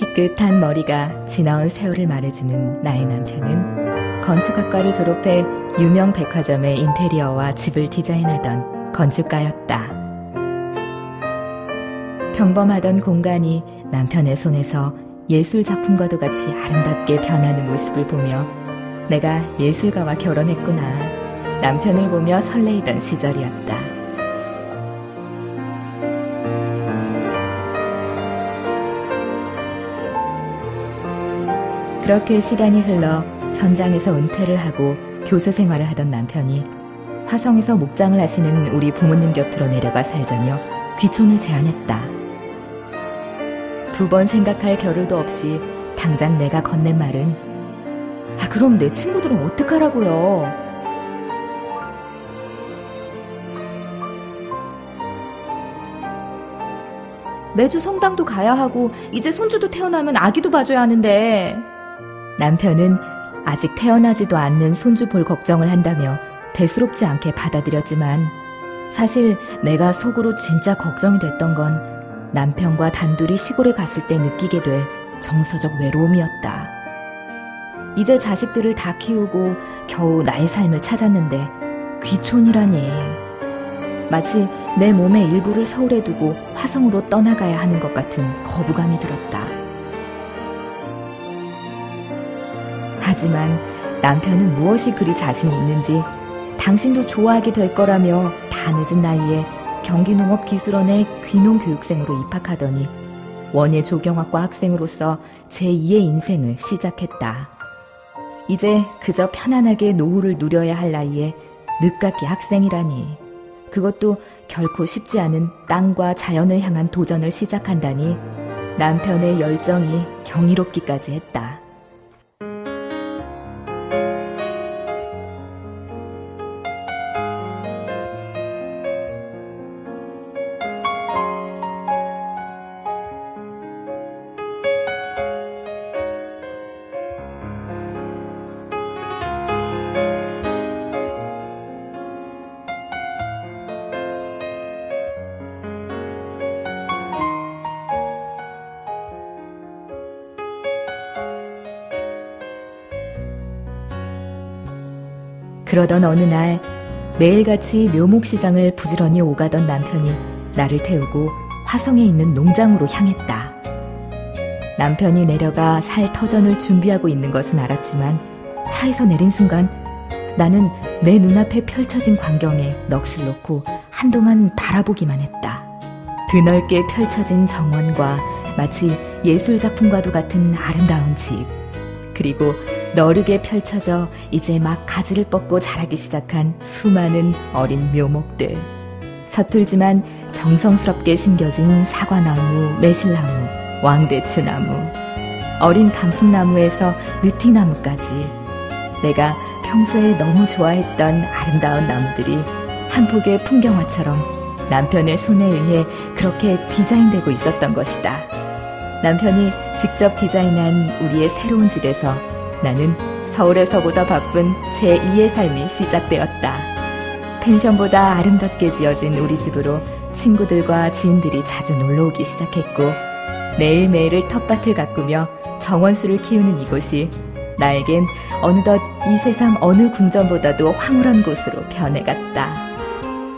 삐끗한 머리가 지나온 세월을 말해주는 나의 남편은 건축학과를 졸업해 유명 백화점의 인테리어와 집을 디자인하던 건축가였다. 평범하던 공간이 남편의 손에서 예술 작품과도 같이 아름답게 변하는 모습을 보며 내가 예술가와 결혼했구나. 남편을 보며 설레이던 시절이었다. 그렇게 시간이 흘러 현장에서 은퇴를 하고 교수 생활을 하던 남편이 화성에서 목장을 하시는 우리 부모님 곁으로 내려가 살자며 귀촌을 제안했다. 두 번 생각할 겨를도 없이 당장 내가 건넨 말은 아 그럼 내 친구들은 어떡하라고요? 매주 성당도 가야 하고 이제 손주도 태어나면 아기도 봐줘야 하는데 남편은 아직 태어나지도 않는 손주 볼 걱정을 한다며 대수롭지 않게 받아들였지만 사실 내가 속으로 진짜 걱정이 됐던 건 남편과 단둘이 시골에 갔을 때 느끼게 될 정서적 외로움이었다. 이제 자식들을 다 키우고 겨우 나의 삶을 찾았는데 귀촌이라니. 마치 내 몸의 일부를 서울에 두고 화성으로 떠나가야 하는 것 같은 거부감이 들었다. 하지만 남편은 무엇이 그리 자신이 있는지 당신도 좋아하게 될 거라며 다 늦은 나이에 경기농업기술원의 귀농교육생으로 입학하더니 원예 조경학과 학생으로서 제2의 인생을 시작했다. 이제 그저 편안하게 노후를 누려야 할 나이에 늦깎이 학생이라니. 그것도 결코 쉽지 않은 땅과 자연을 향한 도전을 시작한다니 남편의 열정이 경이롭기까지 했다. 그러던 어느 날 매일같이 묘목시장을 부지런히 오가던 남편이 나를 태우고 화성에 있는 농장으로 향했다. 남편이 내려가 살 터전을 준비하고 있는 것은 알았지만 차에서 내린 순간 나는 내 눈앞에 펼쳐진 광경에 넋을 놓고 한동안 바라보기만 했다. 드넓게 펼쳐진 정원과 마치 예술작품과도 같은 아름다운 집. 그리고 너르게 펼쳐져 이제 막 가지를 뻗고 자라기 시작한 수많은 어린 묘목들. 서툴지만 정성스럽게 심겨진 사과나무, 매실나무, 왕대추나무, 어린 단풍나무에서 느티나무까지 내가 평소에 너무 좋아했던 아름다운 나무들이 한 폭의 풍경화처럼 남편의 손에 의해 그렇게 디자인되고 있었던 것이다. 남편이 직접 디자인한 우리의 새로운 집에서 나는 서울에서보다 바쁜 제2의 삶이 시작되었다. 펜션보다 아름답게 지어진 우리 집으로 친구들과 지인들이 자주 놀러 오기 시작했고 매일매일을 텃밭을 가꾸며 정원수를 키우는 이곳이 나에겐 어느덧 이 세상 어느 궁전보다도 황홀한 곳으로 변해갔다.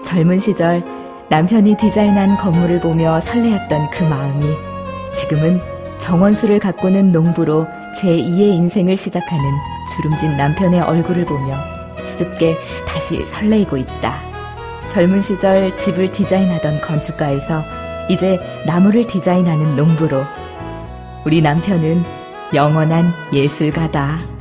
젊은 시절 남편이 디자인한 건물을 보며 설레었던 그 마음이 지금은 정원수를 가꾸는 농부로 제2의 인생을 시작하는 주름진 남편의 얼굴을 보며 수줍게 다시 설레이고 있다. 젊은 시절 집을 디자인하던 건축가에서 이제 나무를 디자인하는 농부로 우리 남편은 영원한 예술가다.